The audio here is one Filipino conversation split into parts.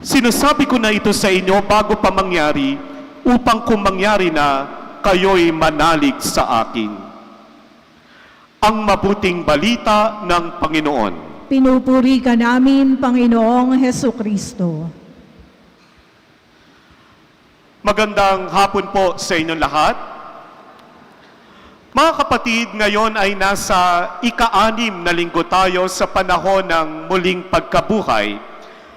Sinasabi ko na ito sa inyo bago pa mangyari, upang kung mangyari na, kayo'y manalig sa akin. Ang mabuting balita ng Panginoon. Pinupuri ka namin, Panginoong Heso Kristo. Magandang hapon po sa inyong lahat. Mga kapatid, ngayon ay nasa ika-anim na linggo tayo sa panahon ng muling pagkabuhay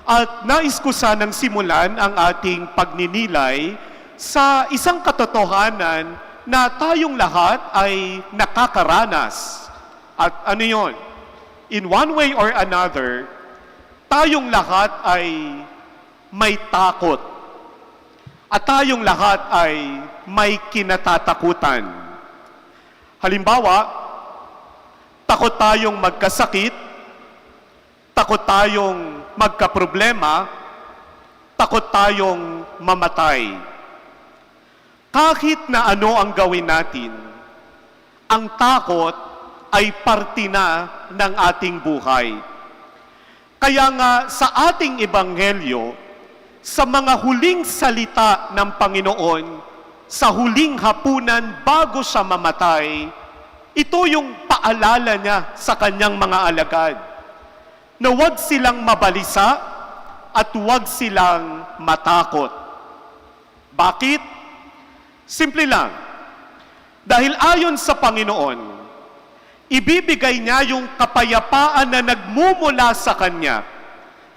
at nais ko sanang simulan ang ating pagninilay sa isang katotohanan na tayong lahat ay nakakaranas. At ano yon? In one way or another, tayong lahat ay may takot at tayong lahat ay may kinatatakutan. Halimbawa, takot tayong magkasakit, takot tayong magkaproblema, takot tayong mamatay. Kahit na ano ang gawin natin, ang takot ay parte na ng ating buhay. Kaya nga sa ating ebanghelyo, sa mga huling salita ng Panginoon, sa huling hapunan bago siya mamatay, ito yung paalala niya sa kanyang mga alagad na huwag silang mabalisa at huwag silang matakot. Bakit? Simple lang. Dahil ayon sa Panginoon, ibibigay niya yung kapayapaan na nagmumula sa Kanya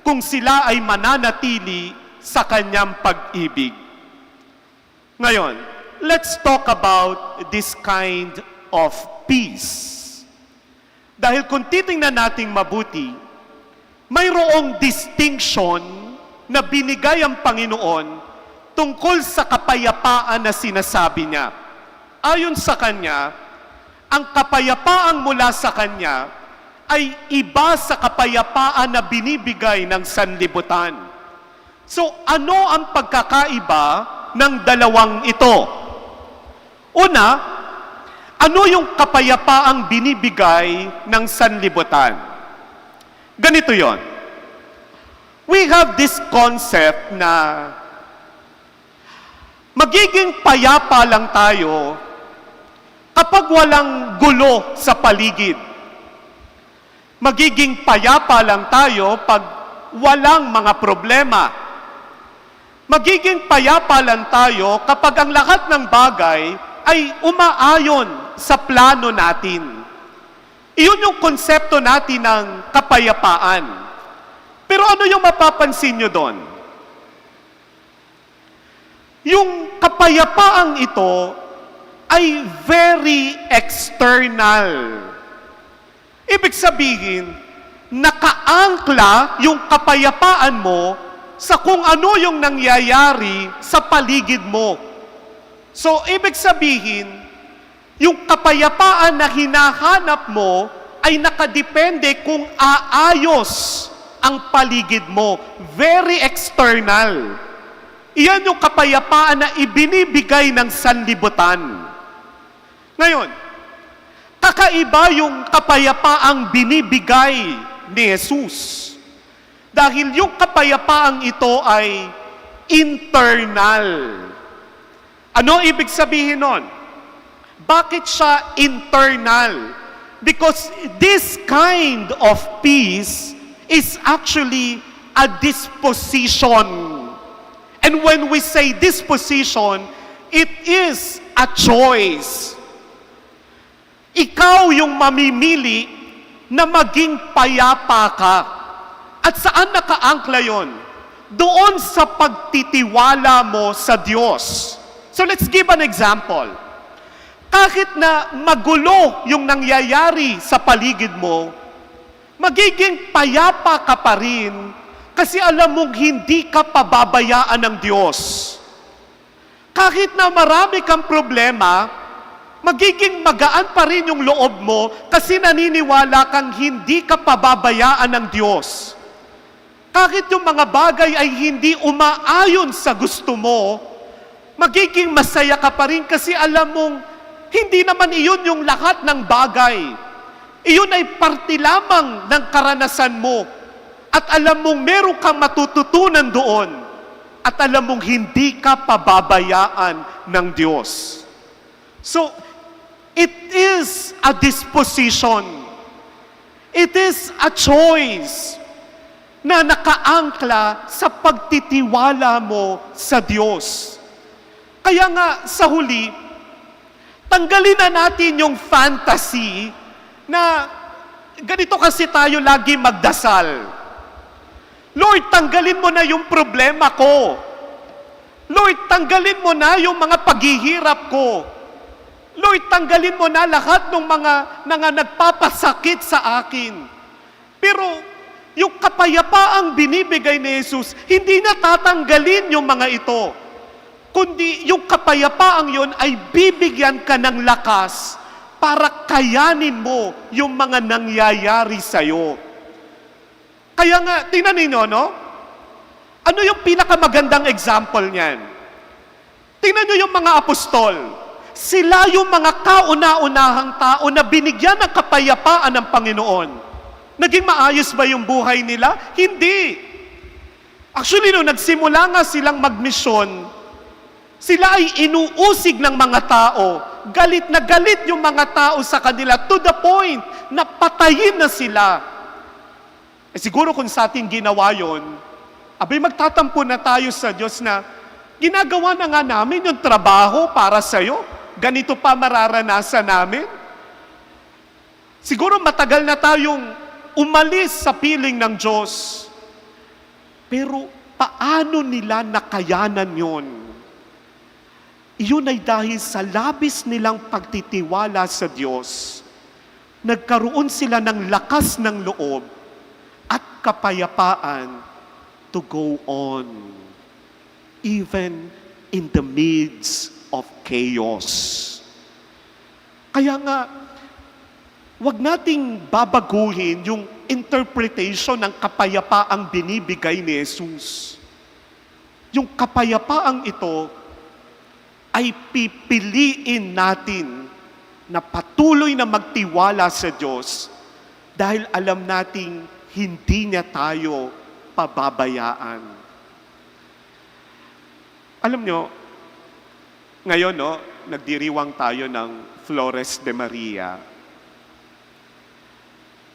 kung sila ay mananatili sa Kanyang pag-ibig. Ngayon, let's talk about this kind of peace. Dahil kung titingnan nating mabuti, mayroong distinction na binigay ang Panginoon tungkol sa kapayapaan na sinasabi niya. Ayon sa Kanya, ang kapayapaang mula sa Kanya ay iba sa kapayapaan na binibigay ng sanlibutan. So ano ang pagkakaiba ng dalawang ito? Una, ano yung kapayapaang binibigay ng sanlibutan? Ganito yon. We have this concept na magiging payapa lang tayo kapag walang gulo sa paligid. Magiging payapa lang tayo pag walang mga problema. Magiging payapa lang tayo kapag ang lahat ng bagay ay umaayon sa plano natin. Iyon yung konsepto natin ng kapayapaan. Pero ano yung mapapansin nyo doon? Yung kapayapaang ito ay very external. Ibig sabihin, nakaangkla yung kapayapaan mo sa kung ano yung nangyayari sa paligid mo. So, ibig sabihin, yung kapayapaan na hinahanap mo ay nakadepende kung aayos ang paligid mo. Very external. Iyan yung kapayapaan na ibinibigay ng sanlibutan. Ngayon, kakaiba yung kapayapaang binibigay ni Jesus. Dahil yung kapayapaang ito ay internal. Ano ibig sabihin nun? Bakit siya internal? Because this kind of peace is actually a disposition. And when we say disposition, it is a choice. Ikaw yung mamimili na maging payapa ka. At saan nakaangkla yon? Doon sa pagtitiwala mo sa Diyos. So let's give an example. Kahit na magulo yung nangyayari sa paligid mo, magiging payapa ka pa rin kasi alam mong hindi ka pababayaan ng Diyos. Kahit na marami kang problema, magiging magaan pa rin yung loob mo kasi naniniwala kang hindi ka pababayaan ng Diyos. Kahit yung mga bagay ay hindi umaayon sa gusto mo, magiging masaya ka pa rin kasi alam mong hindi naman iyon yung lahat ng bagay. Iyon ay parte lamang ng karanasan mo. At alam mong meron kang matututunan doon. At alam mong hindi ka pababayaan ng Diyos. So, it is a disposition. It is a choice na nakaangkla sa pagtitiwala mo sa Diyos. Kaya nga sa huli, tanggalin na natin yung fantasy na ganito kasi tayo lagi magdasal. Lord, tanggalin mo na yung problema ko. Lord, tanggalin mo na yung mga paghihirap ko. Lord, tanggalin mo na lahat ng mga nga nagpapasakit sa akin. Pero yung kapayapaang binibigay ni Jesus, hindi na tatanggalin yung mga ito. Kundi yung kapayapaang yon ay bibigyan ka ng lakas para kayanin mo yung mga nangyayari sa'yo. Kaya nga, tingnan ninyo, no? Ano yung pinakamagandang example niyan? Tingnan nyo yung mga apostol. Sila yung mga kauna-unahang tao na binigyan ng kapayapaan ng Panginoon. Naging maayos ba yung buhay nila? Hindi. Actually, no, nagsimula nga silang magmisyon, sila ay inuusig ng mga tao. Galit na galit yung mga tao sa kanila to the point na patayin na sila. Eh siguro kung sa ating ginawa yon, abay magtatampo na tayo sa Diyos na ginagawa na nga namin yung trabaho para sa'yo. Ganito pa mararanasan namin. Siguro matagal na tayong umalis sa piling ng Diyos. Pero paano nila nakayanan yon? Iyon ay dahil sa labis nilang pagtitiwala sa Diyos. Nagkaroon sila ng lakas ng loob at kapayapaan to go on even in the midst of chaos. Kaya nga, wag nating babaguhin yung interpretation ng kapayapaang binibigay ni Jesus. Yung kapayapaang ito ay pipiliin natin na patuloy na magtiwala sa Diyos dahil alam nating hindi niya tayo pababayaan. Alam nyo, ngayon no, nagdiriwang tayo ng Flores de Maria.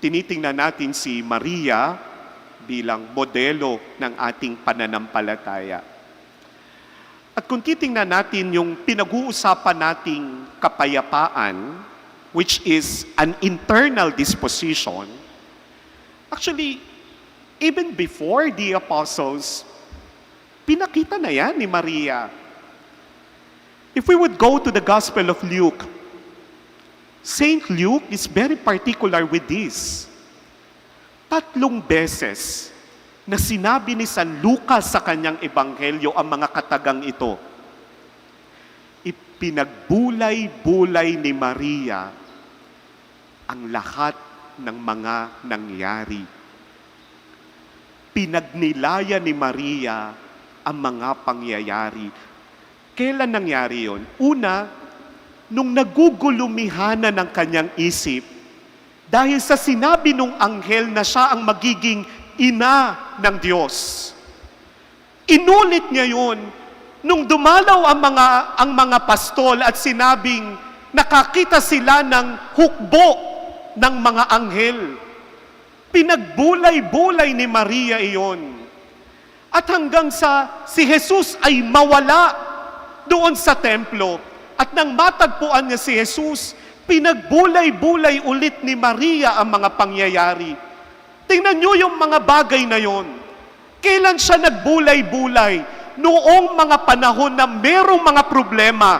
Tinitingnan natin si Maria bilang modelo ng ating pananampalataya. At kung titingnan natin yung pinag-uusapan nating kapayapaan, which is an internal disposition, actually, even before the apostles, pinakita na yan ni Maria. If we would go to the Gospel of Luke, Saint Luke is very particular with this. Tatlong beses na sinabi ni San Lucas sa kanyang ebanghelyo ang mga katagang ito. Ipinagbulay-bulay ni Maria ang lahat ng mga nangyari. Pinagnilaya ni Maria ang mga pangyayari. Kailan nangyari yon? Una, nung nagugulumihanan ng kanyang isip, dahil sa sinabi nung anghel na siya ang magiging ina ng Diyos. Inulit niya yun nung dumalaw ang mga, ang mga pastol at sinabing nakakita sila ng hukbo ng mga anghel. Pinagbulay-bulay ni Maria iyon. At hanggang sa si Jesus ay mawala doon sa templo at nang matagpuan niya si Jesus, pinagbulay-bulay ulit ni Maria ang mga pangyayari. Tingnan niyo yung mga bagay na yon. Kailan siya nagbulay-bulay? Noong mga panahon na merong mga problema.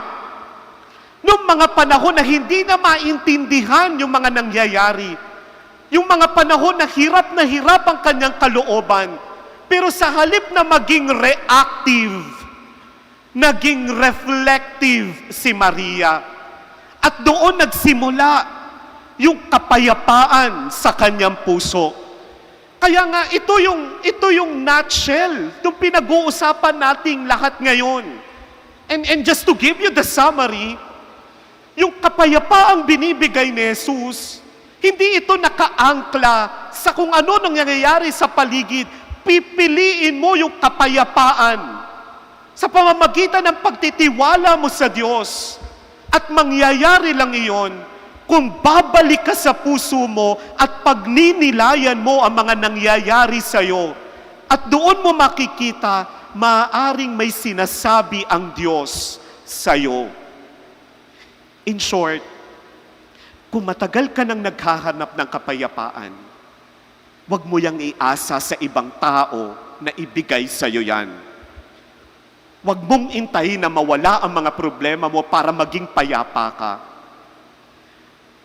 Noong mga panahon na hindi na maintindihan yung mga nangyayari. Yung mga panahon na hirap na hirap ang kanyang kalooban. Pero sa halip na maging reactive, naging reflective si Maria. At doon nagsimula yung kapayapaan sa kanyang puso. Kaya nga ito yung ito yung nutshell ng pinag-uusapan nating lahat ngayon. And and just to give you the summary, yung kapayapaang binibigay ni Jesus, Hindi ito nakaangkla sa kung ano nang nangyayari sa paligid. Pipiliin mo yung kapayapaan sa pamamagitan ng pagtitiwala mo sa Diyos. At mangyayari lang iyon kung babalik ka sa puso mo at pagninilayan mo ang mga nangyayari sa iyo. At doon mo makikita, maaring may sinasabi ang Diyos sa iyo. In short, kung matagal ka nang naghahanap ng kapayapaan, huwag mo yang iasa sa ibang tao na ibigay sa iyo yan. Huwag mong intayin na mawala ang mga problema mo para maging payapa ka.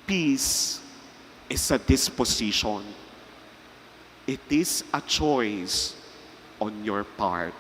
Peace is a disposition. It is a choice on your part.